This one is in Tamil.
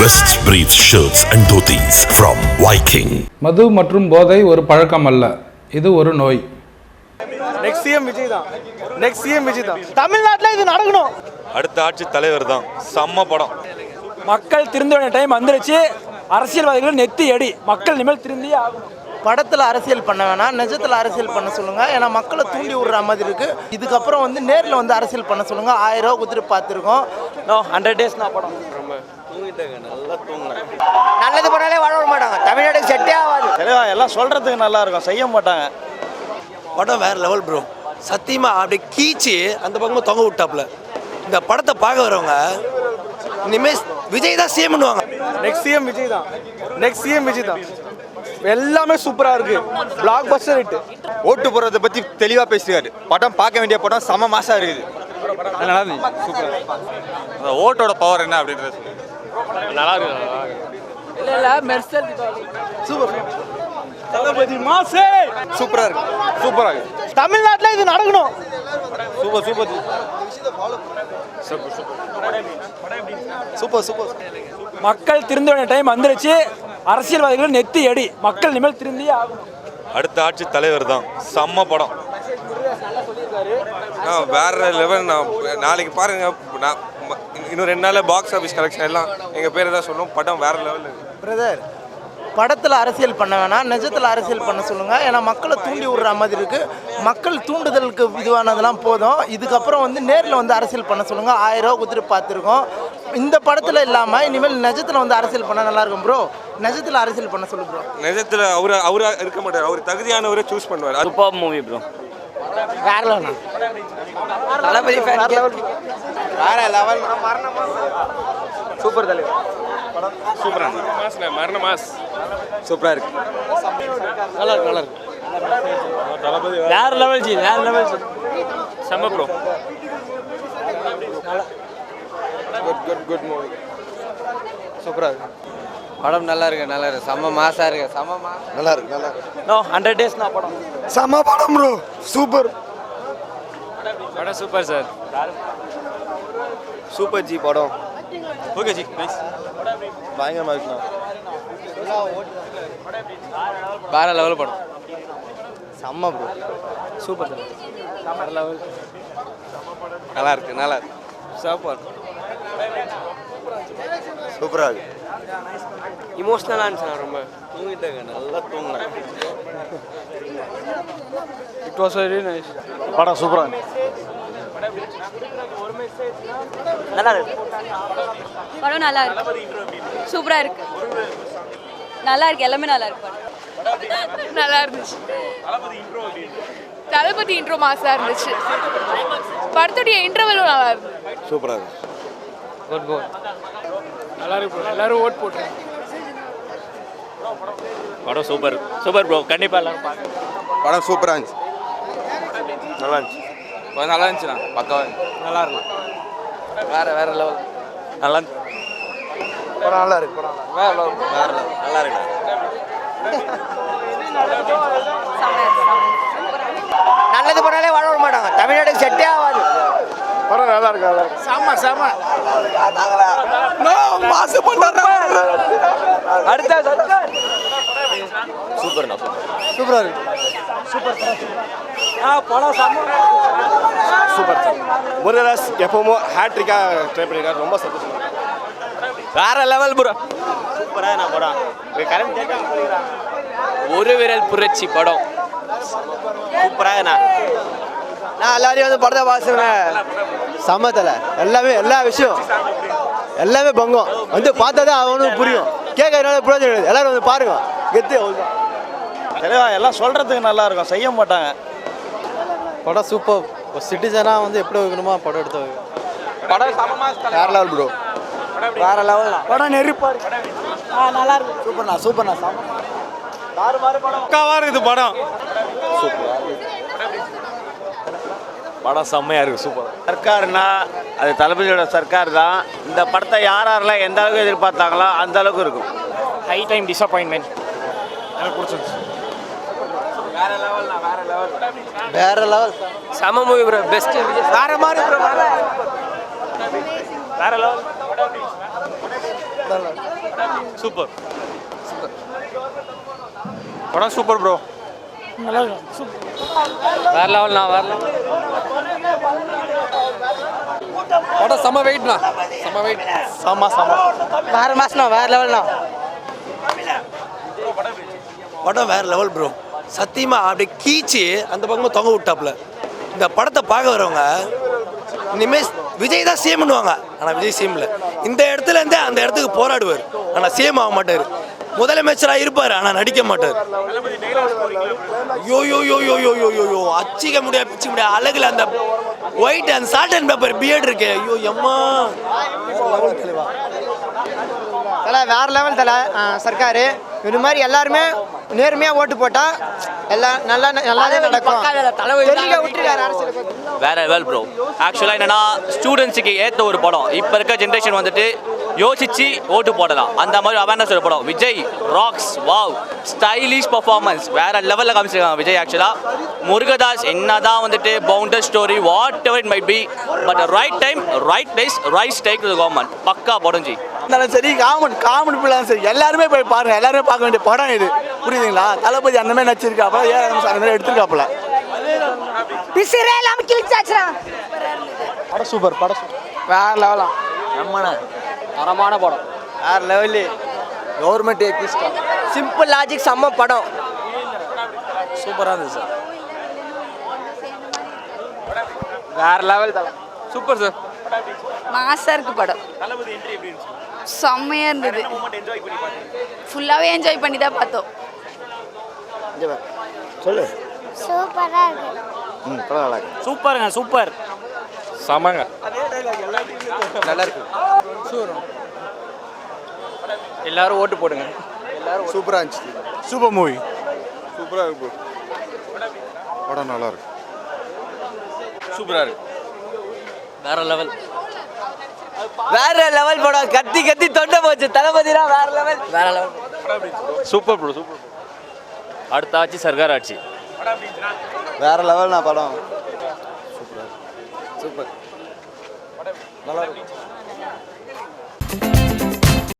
West Brief Shirts and Dhotis from Viking. மது மற்றும் போதை ஒரு பழக்கம் அல்ல. இது ஒரு நோய். நெக்ஸ்ட் சிஎம் விஜய் தான். நெக்ஸ்ட் சிஎம் விஜய் தான். தமிழ்நாட்டில் இது நடக்கணும். அடுத்த ஆட்சி தலைவர் தான். செம்ம படம். மக்கள் திருந்த வேண்டிய டைம் வந்துருச்சு. அரசியல்வாதிகள் நெத்தி அடி மக்கள் இனிமேல் திருந்தியே ஆகணும். படத்தில் அரசியல் பண்ண வேணாம் நிஜத்தில் அரசியல் பண்ண சொல்லுங்க. ஏன்னா மக்களை தூண்டி விடுற மாதிரி இருக்கு. இதுக்கப்புறம் வந்து நேரில் வந்து அரசியல் பண்ண சொல்லுங்க. ஆயிரம் ரூபா கொடுத்துட்டு பார்த்துருக்கோம். நோ ஹண்ட்ரட் டேஸ் நான் படம் நல்லது பண்ணாலே வாழ மாட்டாங்க. தமிழ்நாட்டுக்கு செட்டே ஆகாது. தலைவா எல்லாம் சொல்றதுக்கு நல்லா இருக்கும். செய்ய மாட்டாங்க. படம் வேற லெவல் ப்ரோ சத்தியமா அப்படியே கீச்சு அந்த பக்கமா தொங்க விட்டாப்ல இந்த படத்தை பார்க்க வரவங்க இனிமே விஜய் தான் சேம் பண்ணுவாங்க நெக்ஸ்ட் சிஎம் விஜய் தான். நெக்ஸ்ட் சிஎம் விஜய் தான். எல்லாமே சூப்பரா இருக்கு. பிளாக் பஸ்டர் ஹிட் ஓட்டு போடுறத பத்தி தெளிவா பேசுறாரு படம் பார்க்க வேண்டிய படம் செம மாசா இருக்குது. நல்லா இருந்துச்சு. சூப்பர். அந்த ஓட்டோட பவர் என்ன அப்படின்றது நல்லா இருக்கு இல்ல இல்ல மெர்சல் தளபதி மாசே. சூப்பரா இருக்கு. சூப்பரா இருக்கு. தமிழ்நாட்டில் இது நடக்கணும். Super super. Super super. மக்கள் திருந்த டைம் வந்துருச்சு. அரசியல்வாதிகள் நெத்தி அடி மக்கள் இனிமேல் திருந்தியே ஆகணும். அடுத்த ஆட்சி தலைவர் தான். செம்ம படம். வேற லெவல் நான் நாளைக்கு பாருங்க. நான் இன்னும் ரெண்டு நாள்ல பாக்ஸ் ஆஃபீஸ் கலெக்ஷன் எல்லாம் எங்க பேரை தான் சொல்லும். படம் வேற லெவல் பிரதர் படத்தில் அரசியல் பண்ண வேணாம் நிஜத்தில் அரசியல் பண்ண சொல்லுங்க. ஏன்னா மக்களை தூண்டி விடுற மாதிரி இருக்கு. மக்கள் தூண்டுதலுக்கு இதுவானதெல்லாம் போதும். இதுக்கப்புறம் வந்து நேரில் வந்து அரசியல் பண்ண சொல்லுங்க. ஆயிரம் ரூபா கொடுத்துட்டு பார்த்துருக்கோம். இந்த படத்தில் இல்லாமல் இனிமேல் நிஜத்தில் வந்து அரசியல் பண்ணால் நல்லா இருக்கும் ப்ரோ நிஜத்தில் அரசியல் பண்ண சொல்லு ப்ரோ நிஜத்துல அவரு அவரா இருக்க மாட்டார். அவர் தகுதியானவரை சூஸ் பண்ணுவார். அது சூப்பர் மூவி ப்ரோ வேற லெவல் தளபதி வேற லெவல் சூப்பர் தலைவர். சூப்பரா இருக்கு. வேற லெவல் ஜி வேற லெவல் செம்ம bro good good good movie சூப்பரா இருக்கு. படம் நல்லா இருக்கு நல்லா இருக்கு. செம்ம மாசா இருக்கு செம்ம மா நல்லா இருக்கு நல்லா நோ ஹண்ட்ரட் டேஸ் நான் படம். செம படம் ப்ரோ சூப்பர் படம் சூப்பர் சார் சூப்பர் ஜி படம். ஓகே ஜி நைஸ் பயங்கரமா இருக்குண்ணா வேற லெவல் படம். செம்ம ப்ரோ சூப்பர் சார் லெவல் நல்லா இருக்கு நல்லா இருக்கு. சூப்பர் சூப்பரா இருக்கு. இமோஷனலா இருந்துச்சு ரொம்ப? தூங்கிட்டேங்க நல்லா தூங்கினேன் இட் வாஸ் வெரி நைஸ் படம் சூப்பரா நல்லா இருக்கு. படம் நல்லா இருக்கு. சூப்பரா இருக்கு. நல்லா இருக்கு எல்லாமே நல்லா இருக்கு படம். நல்லா இருந்துச்சு. தளபதி இன்ட்ரோ மாசா இருந்துச்சு. படத்துடைய இன்டர்வலும் நல்லா இருந்துச்சு. சூப்பரா இருக்கு. குட் குட் நல்லா இருக்கு bro. எல்லாரும் ஓட் போட்டுருங்க. படம் சூப்பர். சூப்பர் ப்ரோ கண்டிப்பா எல்லாரும் படம் சூப்பரா இருந்துச்சு. நல்லா இருந்துச்சு. நல்லா இருந்துச்சுண்ணா. பக்காவா நல்லா இருக்கும் வேற வேற லெவல் நல்லா படம் நல்லா இருக்கு படம் வேற லெவல் வேற லெவல் நல்லா இருக்கு நல்லது பண்ணாலே வாழ விட மாட்டாங்க. தமிழ்நாட்டுக்கு செட்டே ஆகாது. படம் நல்லா இருக்கு நல்லா இருக்கு. சாமா சாமா. மாசு அடுத்த. சர்க்கார் சூப்பரா. இருக்கு. ஆ படம் சூப்பர் முருகதாஸ் எப்பவும் ஹேட்ரிக்கா ட்ரை பண்ணிருக்காரு. ரொம்ப சந்தோஷம். வேற லெவல் ப்ரோ சூப்பரா நான் படம்? கரண்ட் ஒரு விரல் புரட்சி படம். சூப்பரா நான் நான் எல்லாரையும் வந்து படத்தை பார்த்துருவேன் சம்மத்தில் எல்லாமே எல்லா விஷயம். எல்லாமே பங்கம். வந்து பார்த்தா தான் அவனுக்கு புரியும். கேட்கறதுனால கிடையாது எல்லாரும் வந்து பாருங்க. கெத்து தலைவா எல்லாம் சொல்றதுக்கு நல்லா இருக்கும். செய்ய மாட்டாங்க. படம் சூப்பர் ஒரு சிட்டிசனாக வந்து எப்படி வைக்கணுமோ படம் எடுத்து வைக்கணும். படம் வேற லெவல் ப்ரோ வேற லெவல் படம் நெருப்பா ஆ நல்லா இருக்கு. சூப்பர்ண்ணா சூப்பர்ண்ணா செம்ம பக்காவா இருக்குது படம். படம் செம்மையா இருக்கு சூப்பர் சர்க்கார்னா அது தளபதியோட சர்க்கார் தான். இந்த படத்தை யார் யாரெல்லாம் எந்த அளவுக்கு எதிர்பார்த்தாங்களோ அந்த அளவுக்கு இருக்கும். ஹை டைம் டிசப்பாயின்மெண்ட் எனக்கு பிடிச்சிருந்துச்சு. வேற லெவல் செம மூவி ப்ரோ பெஸ்ட் வேற மாதிரி bro, வேற வேற லெவல் சூப்பர் படம் சூப்பர் ப்ரோ வேற லெவல்ண்ணா வேற படம் செம்ம வெயிட்ண்ணா செம்ம வெயிட் ஆமா ஆமா வேற மாசம்னா வேற லெவல்னா படம் வேற லெவல் ப்ரோ சத்தியமா அப்படியே கீச்சு அந்த பக்கமும் தொங்க விட்டாப்புல. இந்த படத்தை பார்க்க வரவங்க இனிமேல் விஜய் தான் சேம் பண்ணுவாங்க ஆனால் விஜய் சேம்ல இந்த இடத்துல இருந்தே அந்த இடத்துக்கு போராடுவார். ஆனால் சேம் ஆக மாட்டார். முதலமைச்சராக இருப்பார் ஆனால் நடிக்க மாட்டார். யோ யோ யோ யோ யோ யோ யோ யோ அச்சிக்க முடியாது பிச்சிக்க முடியாது. அழகுல அந்த ஒயிட் அந்த சால்ட் அண்ட் பேப்பர் பியர்ட் இருக்கு. ஐயோ எம்மா. தலை வேற லெவல் தலை. சர்க்காரு. இது மாதிரி எல்லாருமே நேர்மையாக ஓட்டு போட்டால் எல்லாம் நல்லா நல்லாவே நடக்கும். வேற லெவல் ப்ரோ ஆக்சுவலாக என்னன்னா ஸ்டூடெண்ட்ஸுக்கு ஏற்ற ஒரு படம். இப்போ இருக்க ஜென்ரேஷன் வந்துட்டு யோசிச்சு ஓட்டு போடலாம். அந்த மாதிரி அவேர்னஸ் ஒரு படம். Vijay rocks wow stylish performance வேற லெவலில் காமிச்சிருக்காங்க விஜய் ஆக்சுவலாக முருகதாஸ் என்னதான் வந்துட்டு bounder story whatever it might be but right time right place right stake to government பக்கா படம் ஜி இருந்தாலும் சரி காமெடி காமெடி பிள்ளைலாம் சரி எல்லாருமே போய் பாருங்க. எல்லாருமே பார்க்க வேண்டிய படம் இது. புரியுதுங்களா? தளபதி அந்த மாதிரி நடிச்சிருக்காப்புல ஏ அந்த மாதிரி எடுத்திருக்காப்புல. பிசிறே இல்லாம கிழிச்சாச்சுடா படம் சூப்பர் படம் வேற லெவலாம் தரமான படம். வேற லெவலு? கவர்மெண்ட் எக்கிஸ்டா சிம்பிள் லாஜிக் செம்ம படம். சூப்பராக இருந்துச்சு சார். வேற லெவல் தலை. Super sir. மாசா இருக்கு படம். செம்மையா இருந்தது. ஃபுல்லாவே என்ஜாய் பண்ணி தான் பார்த்தோம். சொல்லு. சூப்பரா இருக்கு. ம் படம் நல்லா இருக்கு. சூப்பருங்க சூப்பர். செமங்க நல்லா இருக்கு எல்லாரும் ஓட்டு போடுங்க. சூப்பராக இருந்துச்சு. Super movie. சூப்பராக இருக்கு படம் நல்லா இருக்கு சூப்பராக இருக்கு. வேற லெவல் வேற லெவல் படம். கத்தி கத்தி தொண்டை போச்சு. தளபதினா வேற லெவல் வேற லெவல் சூப்பர் ப்ரோ சூப்பர் அடுத்த ஆட்சி சர்க்கார் ஆட்சி. வேற லெவல்னா படம். நல்லா இருக்கும்.